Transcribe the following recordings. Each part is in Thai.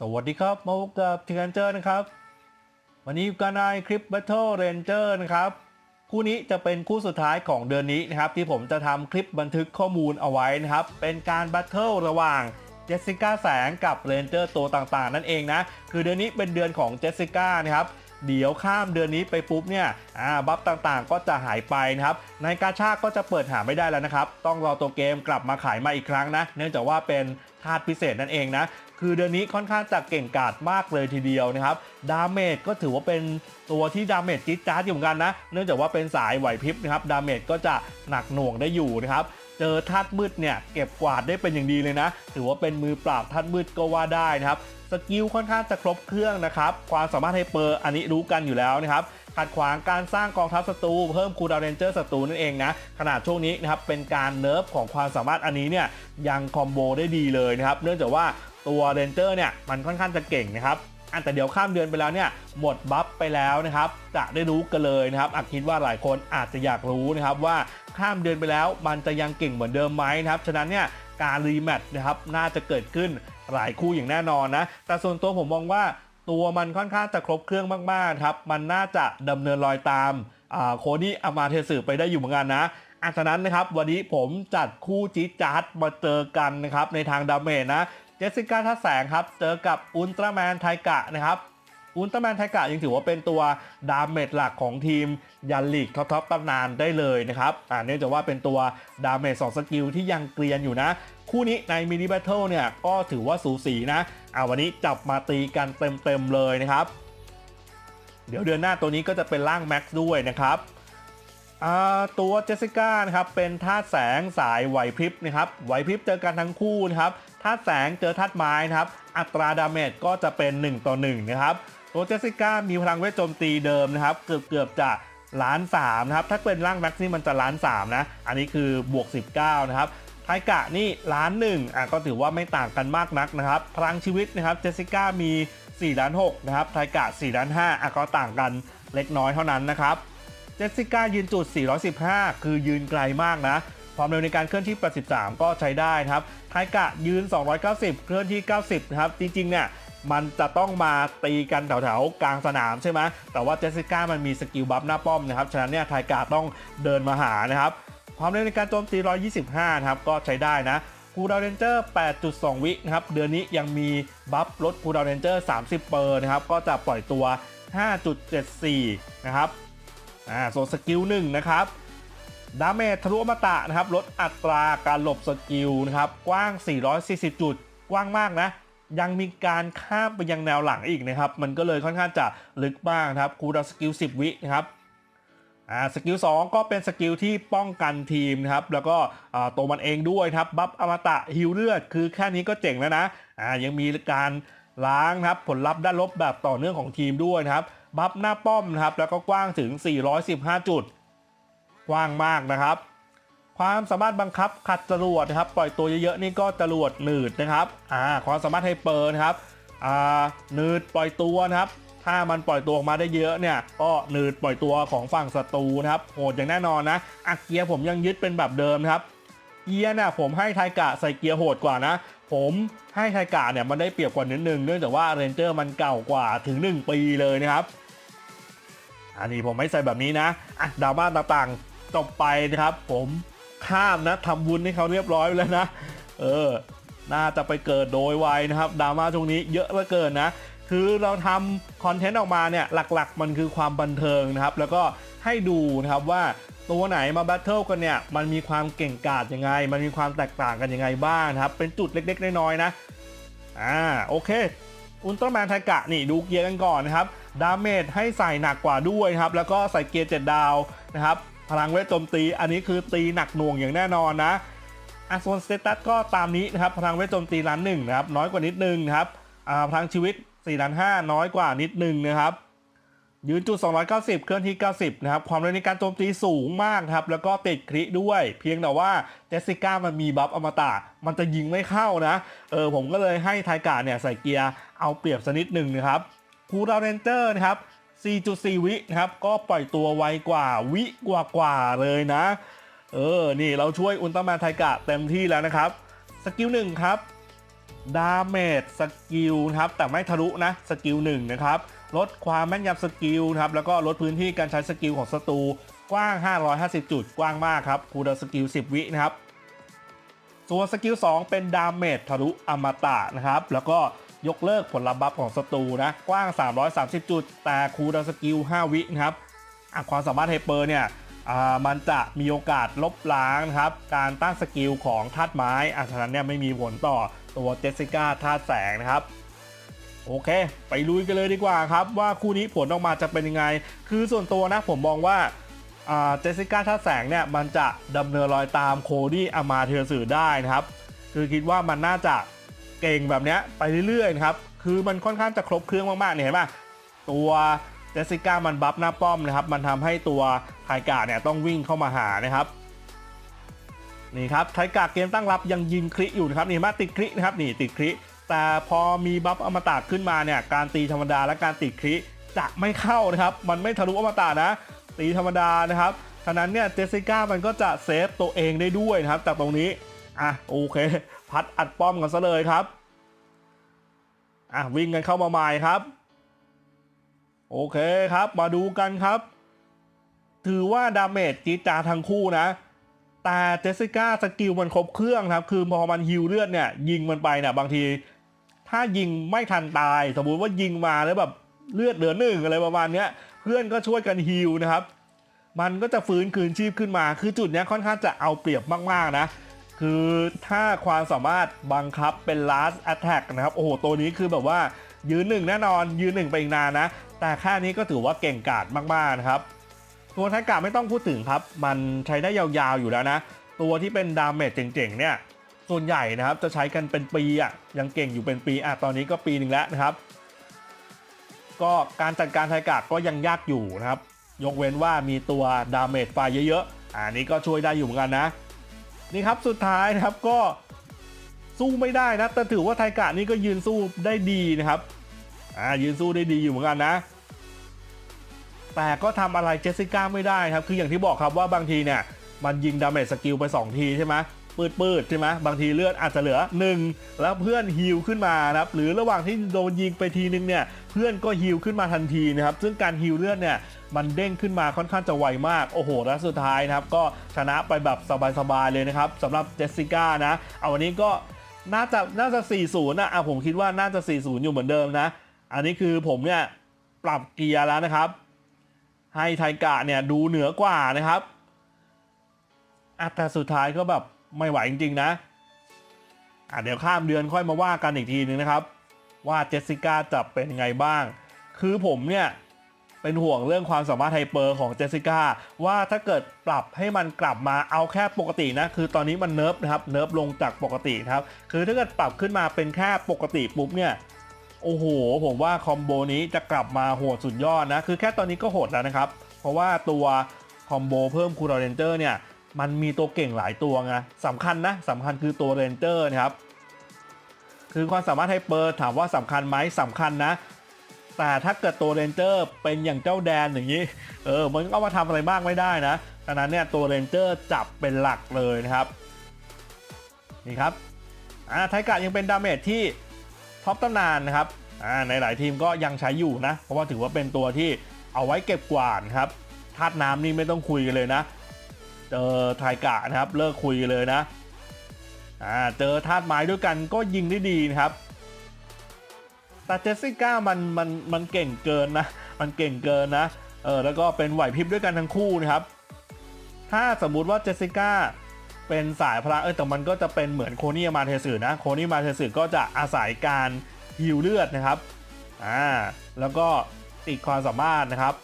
สวัสดีครับ มาพบกับทีกันเจอร์นะครับ วันนี้กันในคลิป Battle Ranger นะครับ คู่นี้จะเป็นคู่สุดท้ายของเดือนนี้นะครับ ที่ผมจะทำคลิปบันทึกข้อมูลเอาไว้นะครับ เป็นการบัตเทิลระหว่างเจสสิก้าแสงกับเรนเจอร์ตัวต่างๆ นั่นเองนะ คือเดือนนี้เป็นเดือนของเจสสิก้านะครับ เดี๋ยวข้ามเดือนนี้ไปปุ๊บเนี่ยบัฟต่างๆ ก็จะหายไปนะครับ ในกาชาก็จะเปิดหาไม่ได้แล้วนะครับ ต้องรอตัวเกมกลับมาขายมาอีกครั้งนะ เนื่องจากว่าเป็นธาตุพิเศษนั่นเองนะ คือเดือนนี้ค่อนข้างจะเก่งกาจมากเลยทีเดียวนะครับ ดาเมจก็ถือว่าเป็นตัวที่ดาเมจจิ๊ดจ๊าดอยู่เหมือนกันนะ เนื่องจากว่าเป็นสายไหวพริบนะครับ ดาเมจก็จะหนักหน่วงได้อยู่นะครับเจอธาตุมืดเนี่ยเก็บกวาดได้เป็นอย่างดีเลยนะ ถือว่าเป็นมือปราบธาตุมืดก็ว่าได้นะครับ สกิลค่อนข้างจะครบเครื่องนะครับความสามารถไฮเปอร์อันนี้รู้กันอยู่แล้วนะครับขัดขวางการสร้างกองทัพศัตรูเพิ่มคูลดาวเรนเจอร์ศัตรูนั่นเองนะขนาดช่วงนี้นะครับเป็นการเนิร์ฟของความสามารถอันนี้เนี่ยยังคอมโบได้ดีเลยนะครับเนื่องจากว่าตัวเรนเจอร์เนี่ยมันค่อนข้างจะเก่งนะครับอันแต่เดี๋ยวข้ามเดือนไปแล้วเนี่ยหมดบัฟไปแล้วนะครับจะได้รู้กันเลยนะครับอาจคิดว่าหลายคนอาจจะอยากรู้นะครับว่าข้ามเดือนไปแล้วมันจะยังเก่งเหมือนเดิมไหมนะครับฉะนั้นเนี่ยการรีแมตช์นะครับน่าจะเกิดขึ้น หลายคู่อย่างแน่นอนนะ แต่ส่วนตัวผมมองว่าตัวมันค่อนข้างจะครบเครื่องมากๆครับ มันน่าจะดำเนินรอยตามโคนี่อามาเทสึไปได้อยู่เหมือนกันนะอันฉะนั้นนะครับ วันนี้ผมจัดคู่จีจ๊าดมาเจอกันนะครับ ในทางดาเมจนะ เจสสิก้าทัศแสงครับ เจอกับอุลตร้าแมนไทกะนะครับอุลตร้าแมนไทกะยังถือว่าเป็นตัวดาเมจหลักของทีมยันลีกท็อปทอปตำนานได้เลยนะครับอ่าเนื่องจากว่าเป็นตัวดาเมจสองสกิลที่ยังเกรียนอยู่นะ คู่นี้ในมินิแบทเทิลเนี่ยก็ถือว่าสูสีนะเอาวันนี้จับมาตีกันเต็มๆเลยนะครับ เดี๋ยวเดือนหน้าตัวนี้ก็จะเป็นร่างแม็กซ์ด้วยนะครับตัวเจสสิก้านะครับเป็นธาตุแสงสายไหวพริบนะครับไหวพริบเจอกันทั้งคู่นะครับธาตุแสงเจอธาตุไม้นะครับ อัตราดาเมจก็จะเป็น 1 ต่อ 1 นะครับ ตัวเจสสิก้ามีพลังเวทโจมตีเดิมนะครับ เกือบเกือบจะล้านสามนะครับ ถ้าเป็นร่างแม็กซ์นี่มันจะล้านสามนะ อันนี้คือบวก 19 นะครับ ไทกะนี่ล้านหนึ่งอะก็ถือว่าไม่ต่างกันมากนักนะครับ พลังชีวิตนะครับเจสสิก้ามี4ล้าน6นะครับไทกะ4ล้าน5อะก็ต่างกันเล็กน้อยเท่านั้นนะครับเจสสิก้ายืนจุด 415 คือยืนไกลมากนะความเร็วในการเคลื่อนที่ 83 ก็ใช้ได้นะครับไทกะยืน 290 เคลื่อนที่ 90 นะครับ จริงๆ เนี่ย มันจะต้องมาตีกันแถวๆ กลางสนามใช่ไหม แต่ว่าเจสสิก้ามันมีสกิลบัฟหน้าป้อมนะครับ ฉะนั้นเนี่ยไทกะต้องเดินมาหานะครับ ความเร็วในการโจมตี 125นะครับ ก็ใช้ได้นะคูดาวเรนเจอร์ 8.2 วินะครับ เดือนนี้ยังมีบัฟลดคูดาวเรนเจอร์ 30 เปอร์นะครับ ก็จะปล่อยตัว 5.74 นะครับ อ่า ส่วนสกิลหนึ่งนะครับ ดาเมจทะลุอมตะนะครับ ลดอัตราการหลบสกิลนะครับ กว้าง 440 จุด กว้างมากนะ ยังมีการข้ามไปยังแนวหลังอีกนะครับ มันก็เลยค่อนข้างจะลึกบ้างนะครับ คูดาวสกิล 10 วินะครับ อ่าสกิล2ก็เป็นสกิลที่ป้องกันทีมนะครับแล้วก็ตัวมันเองด้วยครับบัฟอมตะฮิวเลือด คือแค่นี้ก็เจ๋งแล้วนะอ่ายังมีการล้างครับผลลัพธ์ด้านลบแบบต่อเนื่องของทีมด้วยครับบัฟหน้าป้อมครับแล้วก็กว้างถึง 415 จุด กว้างมากนะครับ ความสามารถบังคับขัดจรวดนะครับ ปล่อยตัวเยอะๆนี่ก็จรวดหนืดนะครับอ่าความสามารถไฮเปอร์นะครับอ่าหนืดปล่อยตัวนะครับ ถ้ามันปล่อยตัวออกมาได้เยอะเนี่ยก็หนืดปล่อยตัวของฝั่งศัตรูนะครับโหดอย่างแน่นอนนะอักเกียร์ผมยังยึดเป็นแบบเดิมนะครับเกียร์เนี่ยผมให้ไทกะใส่เกียร์โหดกว่านะผมให้ไทกะเนี่ยมันได้เปรียบกว่านิดนึงเนื่องจากว่าเรนเจอร์มันเก่ากว่าถึง 1 ปีเลยนะครับ อันนี้ผมไม่ใส่แบบนี้นะอะดราม่าต่างๆจบไปนะครับ ผมข้ามนะทำบุญให้เขาเรียบร้อยแล้วนะ เออ น่าจะไปเกิดโดยไวนะครับดราม่าช่วงนี้เยอะเหลือเกินนะ คือเราทำคอนเทนต์ออกมาเนี่ยหลักๆ มันคือความบันเทิงนะครับ แล้วก็ให้ดูนะครับว่าตัวไหนมาแบทเทิลกันเนี่ยมันมีความเก่งกาจยังไง มันมีความแตกต่างกันยังไงบ้างนะครับ เป็นจุดเล็กๆ น้อยๆนะอ่าโอเคอุลตร้าแมนไทกะนี่ดูเกียร์กันก่อนนะครับดาเมจให้ใส่หนักกว่าด้วยครับ แล้วก็ใส่เกียร์เจ็ดดาวนะครับพลังเวทโจมตีอันนี้คือตีหนักหน่วงอย่างแน่นอนนะอะส่วนสเตตัสก็ตามนี้นะครับพลังเวทโจมตีล้านหนึ่งนะครับน้อยกว่านิดนึงนะครับอ่าพลังชีวิต 4ล้านห้าน้อยกว่านิดนึงนะครับยืนจุด 290 เคลื่อนที่ 90 นะครับ ความเร็วในการโจมตีสูงมากครับ แล้วก็ติดคริด้วย เพียงแต่ว่าเจสสิก้ามันมีบัฟอมตะ มันจะยิงไม่เข้านะ เออ ผมก็เลยให้ไทกาเนี่ยใส่เกียร์เอาเปรียบสกนิดหนึ่งนะครับ คูดาเรนเจอร์นะครับ 4.4 วินะครับ ก็ปล่อยตัวไวกว่าวิกว่ากว่าเลยนะ เออ นี่เราช่วยอุลตร้าแมนไทกะเต็มที่แล้วนะครับ สกิลหนึ่งครับ ดาเมจสกิลนะครับแต่ไม่ทะลุนะสกิลหนึ่งนะครับลดความแม่นยำสกิลครับแล้วก็ลดพื้นที่การใช้สกิลของศัตรูกว้าง 550 จุด กว้างมากครับคูลดสกิล 10 วินะครับส่วนสกิล 2 เป็นดาเมจทะลุอมตะนะครับแล้วก็ยกเลิกผลลัพธ์บัฟของศัตรูนะกว้าง 330 จุด แต่คูลดสกิล 5 วินะครับความสามารถไฮเปอร์เนี่ยมันจะมีโอกาสลบล้างนะครับการตั้งสกิลของธาตุไม้อะฉะนั้นเนี่ยไม่มีผลต่อ ตัวเจสสิก้าธาแสงนะครับโอเค ไปลุยกันเลยดีกว่าครับ ว่าคู่นี้ผลออกมาจะเป็นยังไง คือส่วนตัวนะผมมองว่าเจสสิก้าท่าแสงเนี่ยมันจะดำเนินรอยตามโคดี้อามาเทอร์สื่อได้นะครับ คือคิดว่ามันน่าจะเก่งแบบนี้ไปเรื่อยๆครับ คือมันค่อนข้างจะครบเครื่องมากๆเนี่ยเห็นป่ะตัวเจสสิก้ามันบัฟหน้าป้อมนะครับ มันทำให้ตัวไทกาเนี่ยต้องวิ่งเข้ามาหานะครับ นี่ครับไทกาเกมตั้งรับยังยิงคริอยู่นะครับนี่มาติดครินะครับนี่ติดคริแต่พอมีบัฟอมตะขึ้นมาเนี่ยการตีธรรมดาและการติดคริจะไม่เข้านะครับมันไม่ทะลุอมตะนะ ตีธรรมดานะครับฉะนั้นเนี่ยเจสสิก้ามันก็จะเซฟตัวเองได้ด้วยนะครับจากตรงนี้อะโอเค พัดอัดป้อมกันซะเลยครับอะวิ่งกันเข้ามาใหม่ครับ โอเคครับมาดูกันครับ ถือว่าดาเมจจีจาทั้งคู่นะ แต่เจสสิก้าสกิลมันครบเครื่องครับ คือพอมันฮิวเลือดเนี่ย ยิงมันไปเนี่ย บางที ถ้ายิงไม่ทันตาย สมมุติว่ายิงมาแล้วแบบเลือดเหลือหนึ่งอะไรประมาณเนี้ยเพื่อนก็ช่วยกันฮิวนะครับ มันก็จะฟื้นคืนชีพขึ้นมา คือจุดเนี้ยค่อนข้างจะเอาเปรียบมาก ๆ นะ คือถ้าความสามารถบังคับเป็น last attack นะครับ โอ้โห ตัวนี้คือแบบว่ายืนหนึ่งแน่นอน ยืนหนึ่งไปอีกนานนะ แต่แค่นี้ก็ถือว่าเก่งกาจมาก ๆ นะครับ ตัวไทกาไม่ต้องพูดถึงครับ มันใช้ได้ยาวๆอยู่แล้วนะ ตัวที่เป็นดาเมจเจ๋งๆเนี่ย ส่วนใหญ่นะครับจะใช้กันเป็นปีอะ ยังเก่งอยู่เป็นปีอะ ตอนนี้ก็ปีหนึ่งแล้วนะครับ ก็การจัดการไทกาก็ยังยากอยู่นะครับ ยกเว้นว่ามีตัวดาเมจไฟเยอะๆอันนี้ก็ช่วยได้อยู่เหมือนกันนะ นี่ครับสุดท้ายนะครับก็สู้ไม่ได้นะ แต่ถือว่าไทกะนี่ก็ยืนสู้ได้ดีนะครับ อ่ายืนสู้ได้ดีอยู่เหมือนกันนะ แต่ก็ทำอะไรเจสสิก้าไม่ได้ครับ คืออย่างที่บอกครับว่าบางทีเนี่ย มันยิงดาเมจสกิลไป 2 ทีใช่ไหมปืดปืดใช่ไหมบางทีเลือดอาจจะเหลือ 1 แล้วเพื่อนฮิลขึ้นมานะครับ หรือระหว่างที่โดนยิงไปทีนึงเนี่ย เพื่อนก็ฮิลขึ้นมาทันทีนะครับ ซึ่งการฮิลเลือดเนี่ย มันเด้งขึ้นมาค่อนข้างจะไวมาก โอ้โห แล้วสุดท้ายนะครับ ก็ชนะไปแบบสบายๆเลยนะครับสำหรับเจสสิก้านะ เอาวันนี้ก็น่าจะน่าจะ 40นะอะผมคิดว่าน่าจะ 40 อยู่เหมือนเดิมนะ อันนี้คือผมเนี่ยปรับเกียร์แล้วนะครับ ให้ไทกะเนี่ยดูเหนือกว่านะครับแต่สุดท้ายก็แบบไม่ไหวจริง ๆ นะอะเดี๋ยวข้ามเดือนค่อยมาว่ากันอีกทีนึงนะครับ ว่าเจสสิก้าจะเป็นยังไงบ้าง คือผมเนี่ย เป็นห่วงเรื่องความสามารถไฮเปอร์ของเจสสิก้าว่าถ้าเกิดปรับให้มันกลับมาเอาแค่ปกตินะ คือตอนนี้มันเนิร์ฟนะครับ เนิร์ฟลงจากปกติครับ คือถ้าเกิดปรับขึ้นมาเป็นแค่ปกติปุ๊บเนี่ย โอ้โห ผมว่าคอมโบนี้จะกลับมาโหดสุดยอดนะ คือแค่ตอนนี้ก็โหดแล้วนะครับ เพราะว่าตัวคอมโบเพิ่มคูลเรนเจอร์เนี่ย มันมีตัวเก่งหลายตัวไงสำคัญนะสำคัญคือตัวเรนเจอร์นะครับ คือความสามารถไฮเปอร์ถามว่าสำคัญไหมสำคัญนะ แต่ถ้าเกิดตัวเรนเจอร์เป็นอย่างเจ้าแดนอย่างนี้ เออ มันก็มาทำอะไรมากไม่ได้นะดังนั้นเนี่ยตัวเรนเจอร์จับเป็นหลักเลยนะครับ นี่ครับ อ่าไทกะยังเป็นดาเมจที่ท็อปตำนานนะครับ อ่าในหลายทีมก็ยังใช้อยู่นะ เพราะว่าถือว่าเป็นตัวที่เอาไว้เก็บกวาดครับธาตุน้ำนี่ไม่ต้องคุยกันเลยนะ เจอไทกะนะครับเลิกคุยกันเลยนะอ่าเจอธาตุไม้ด้วยกันก็ยิงได้ดีนะครับแต่เจสสิก้ามันมันมันเก่งเกินนะ มันเก่งเกินนะเออแล้วก็เป็นไหวพริบด้วยกันทั้งคู่นะครับ ถ้าสมมุติว่าเจสสิก้าเป็นสายพลังเออแต่มันก็จะเป็นเหมือนโคนี่มาเทสึนะ โคนี่มาเทสึก็จะอาศัยการ ฮิวเลือดนะครับอ่าแล้วก็ติดความสามารถนะครับ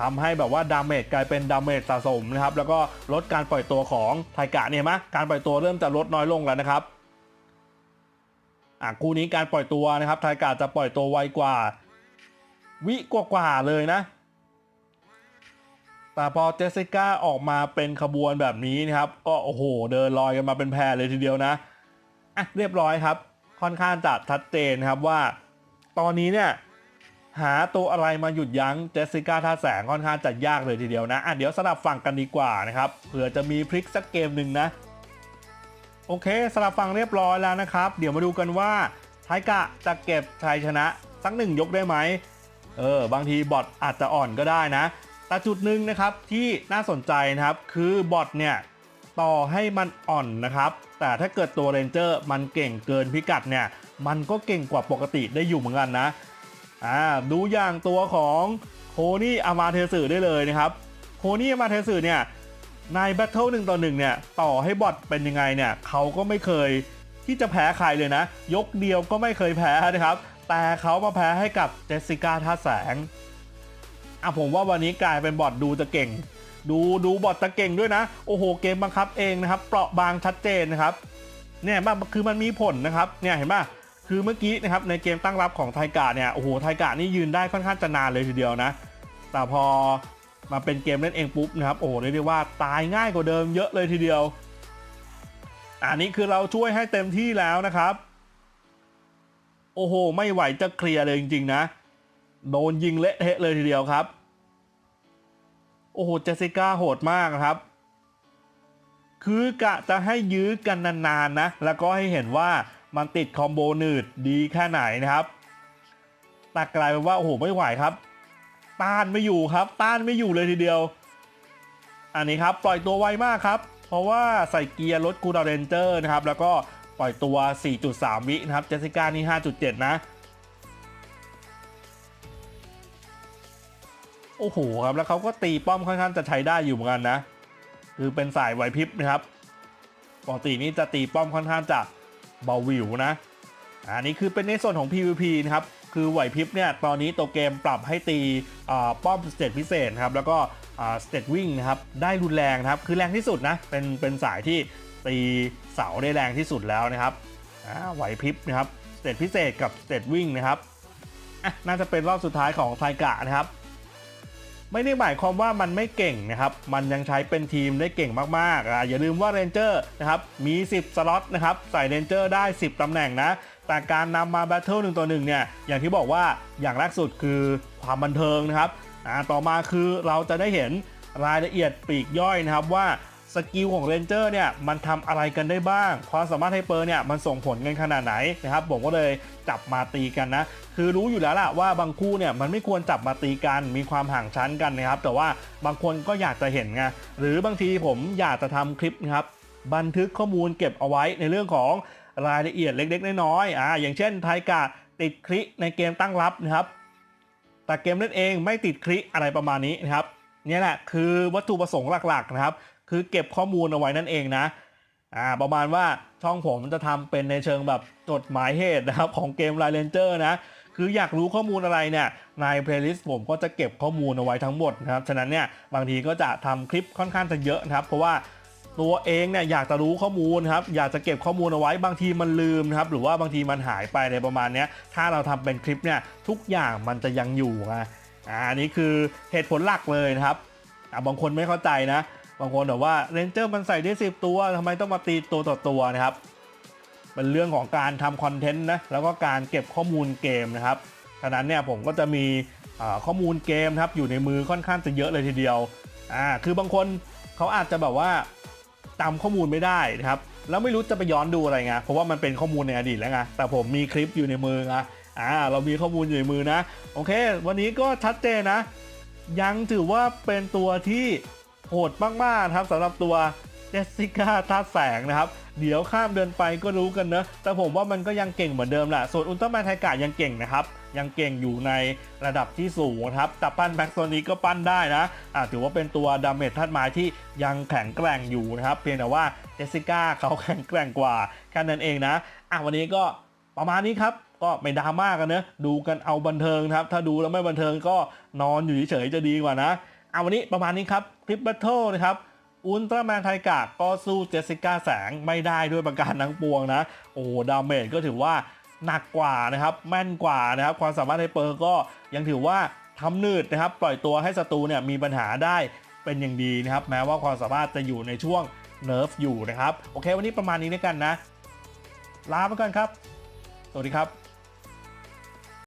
ทำให้แบบว่าดาเมจกลายเป็นดาเมจสะสมนะครับ แล้วก็ลดการปล่อยตัวของไทกะเนี่ยเห็นไหมการปล่อยตัวเริ่มจะลดน้อยลงแล้วนะครับอะคู่นี้การปล่อยตัวนะครับไทกะจะปล่อยตัวไวกว่า วิกว่าๆเลยนะ แต่พอเจสสิก้าออกมาเป็นขบวนแบบนี้นะครับ ก็โอ้โหเดินลอยกันมาเป็นแพรเลยทีเดียวนะอะเรียบร้อยครับ ค่อนข้างจะชัดเจนครับว่า ตอนนี้เนี่ยหาตัวอะไรมาหยุดยั้งเจสสิก้าท่าแสงค่อนข้างจะยากเลยทีเดียวนะอะเดี๋ยวสลับฝั่งกันดีกว่านะครับเผื่อจะมีพลิกสักเกมหนึ่งนะ โอเคสลับฟังเรียบร้อยแล้วนะครับ เดี๋ยวมาดูกันว่าไทกะจะเก็บชัยชนะสักหนึ่งยกได้ไหมเออบางทีบอทอาจจะอ่อนก็ได้นะแต่จุดหนึ่งนะครับที่น่าสนใจนะครับคือบอทเนี่ย ต่อให้มันอ่อนนะครับ แต่ถ้าเกิดตัวเรนเจอร์มันเก่งเกินพิกัดเนี่ย มันก็เก่งกว่าปกติได้อยู่เหมือนกันนะอ่าดูอย่างตัวของโคนี่อามาเทสึได้เลยนะครับโคนี่อามาเทสึเนี่ยในแบทเทิลหนึ่งต่อหนึ่งเนี่ยต่อให้บอทเป็นยังไงเนี่ยเขาก็ไม่เคยที่จะแพ้ใครเลยนะ ยกเดียวก็ไม่เคยแพ้นะครับ แต่เขามาแพ้ให้กับเจสสิก้าท่าแสงอะผมว่าวันนี้กลายเป็นบอทดูจะเก่ง ดูดูบอทจะเก่งด้วยนะ โอ้โหเกมบังคับเองนะครับ เปราะบางชัดเจนนะครับเนี่ยมันคือมันมีผลนะครับเนี่ยเห็นป่ะคือเมื่อกี้นะครับในเกมตั้งรับของไทกาเนี่ยโอ้โหไทกานี่ยืนได้ค่อนข้างจะนานเลยทีเดียวนะ แต่พอมาเป็นเกมเล่นเองปุ๊บนะครับโอ้โหเรียกได้ว่าตายง่ายกว่าเดิมเยอะเลยทีเดียว อันนี้คือเราช่วยให้เต็มที่แล้วนะครับ โอ้โห ไม่ไหวจะเคลียร์เลยจริงๆนะโดนยิงเละเทะเลยทีเดียวครับ โอ้โหเจสิก้าโหดมากครับ คือกะจะให้ยื้อกันนานๆนะ แล้วก็ให้เห็นว่ามันติดคอมโบหนืดดีแค่ไหนนะครับแต่กลายเป็นว่าโอ้โหไม่ไหวครับ ต้านไม่อยู่ครับ ต้านไม่อยู่เลยทีเดียว อันนี้ครับปล่อยตัวไวมากครับ เพราะว่าใส่เกียร์รถกูดาเรนเจอร์นะครับ แล้วก็ปล่อยตัว 4.3 วินะครับ เจสิก้านี่ 5.7 นะ โอ้โหครับแล้วเขาก็ตีป้อมค่อนข้างจะใช้ได้อยู่เหมือนกันนะ คือเป็นสายไหวพริบนะครับปกตินี่จะตีป้อมค่อนข้างจะเบาหวิวนะอันนี้คือเป็นในส่วนของ PVP นะครับคือไหวพริบเนี่ยตอนนี้ตัวเกมปรับให้ตีป้อมสเตตพิเศษครับแล้วก็สเตตวิ่งนะครับได้รุนแรงนะครับคือแรงที่สุดนะเป็นเป็นสายที่ตีเสาได้แรงที่สุดแล้วนะครับไหวพริบนะครับสเตตพิเศษกับสเตตวิ่งนะครับน่าจะเป็นรอบสุดท้ายของไทกะนะครับ ไม่ได้หมายความว่ามันไม่เก่งนะครับ มันยังใช้เป็นทีมได้เก่งมากๆอะอย่าลืมว่าเรนเจอร์นะครับมี 10 สล็อตนะครับใส่เรนเจอร์ได้ 10 ตำแหน่งนะ แต่การนำมาแบทเทิลหนึ่งต่อหนึ่งเนี่ยอย่างที่บอกว่าอย่างแรกสุดคือความบันเทิงนะครับอ่าต่อมาคือเราจะได้เห็นรายละเอียดปลีกย่อยนะครับว่า สกิลของเรนเจอร์เนี่ยมันทำอะไรกันได้บ้าง ความสามารถไฮเปอร์เนี่ยมันส่งผลกันขนาดไหนนะครับผมก็เลยจับมาตีกันนะ คือรู้อยู่แล้วล่ะว่าบางคู่เนี่ยมันไม่ควรจับมาตีกัน มีความห่างชั้นกันนะครับ แต่ว่าบางคนก็อยากจะเห็นไง หรือบางทีผมอยากจะทำคลิปนะครับบันทึกข้อมูลเก็บเอาไว้ในเรื่องของรายละเอียดเล็ก ๆ น้อยๆ อ่า อย่างเช่นไทกาติดคลิในเกมตั้งรับนะครับ แต่เกมเล่นเองไม่ติดคลิอะไรประมาณนี้นะครับเนี่ยแหละคือวัตถุประสงค์หลักๆนะครับ คือเก็บข้อมูลเอาไว้นั่นเองนะอ่าประมาณว่าช่องผมจะทำเป็นในเชิงแบบจดหมายเหตุนะครับของเกมไลเลนเจอร์นะคืออยากรู้ข้อมูลอะไรเนี่ยในเพลย์ลิสต์ผมก็จะเก็บข้อมูลเอาไว้ทั้งหมดนะครับฉะนั้นเนี่ยบางทีก็จะทำคลิปค่อนข้างจะเยอะนะครับเพราะว่าตัวเองเนี่ยอยากจะรู้ข้อมูลครับอยากจะเก็บข้อมูลเอาไว้บางทีมันลืมนะครับหรือว่าบางทีมันหายไปในประมาณนี้ถ้าเราทำเป็นคลิปเนี่ยทุกอย่างมันจะยังอยู่ไงอ่าอันนี้คือเหตุผลหลักเลยนะครับบางคนไม่เข้าใจนะ บางคนแบบว่าเรนเจอร์มันใส่ได้สิบตัวทำไมต้องมาตีตัวต่อตัวนะครับเป็นเรื่องของการทำคอนเทนต์นะแล้วก็การเก็บข้อมูลเกมนะครับฉะนั้นเนี่ยผมก็จะมีข้อมูลเกมครับอยู่ในมือค่อนข้างจะเยอะเลยทีเดียวอ่าคือบางคนเขาอาจจะแบบว่าจำข้อมูลไม่ได้นะครับแล้วไม่รู้จะไปย้อนดูอะไรไงเพราะว่ามันเป็นข้อมูลในอดีตแล้วไงแต่ผมมีคลิปอยู่ในมือไงอ่าเรามีข้อมูลอยู่ในมือนะ โอเค วันนี้ก็ชัดเจนนะ ยังถือว่าเป็นตัวที่ หดมากๆครับสำหรับตัวเจสสิก้าท่าแสงนะครับ เดี๋ยวข้ามเดินไปก็รู้กันเนอะแต่ผมว่ามันก็ยังเก่งเหมือนเดิมแหละส่วนอุลตร้าแมนไทกะยังเก่งนะครับ ยังเก่งอยู่ในระดับที่สูงครับแต่ปั้นแบ็กโซนนี้ก็ปั้นได้นะอ่าถือว่าเป็นตัวดาเมจธาตุไม้ที่ยังแข็งแกร่งอยู่นะครับ เพียงแต่ว่าเจสสิก้าเขาแข็งแกร่งกว่าแค่นั้นเองนะอะวันนี้ก็ประมาณนี้ครับก็ไม่ดราม่ากันเนอะดูกันเอาบันเทิงนะครับ ถ้าดูแล้วไม่บันเทิงก็นอนอยู่เฉยๆจะดีกว่านะ เอาวันนี้ประมาณนี้ครับคลิปแบทเทิลนะครับอุลตร้าแมนไทกะก็สู้เจสสิก้าแสงไม่ได้ด้วยประการทั้งปวงนะ โอ้โดาเมจก็ถือว่าหนักกว่านะครับแม่นกว่านะครับความสามารถไฮเปอร์ก็ยังถือว่าทำหนืดนะครับ ปล่อยตัวให้ศัตรูเนี่ยมีปัญหาได้เป็นอย่างดีนะครับ แม้ว่าความสามารถจะอยู่ในช่วงเนิร์ฟอยู่นะครับ โอเค วันนี้ประมาณนี้ด้วยกันนะ ลาไปก่อนครับ สวัสดีครับ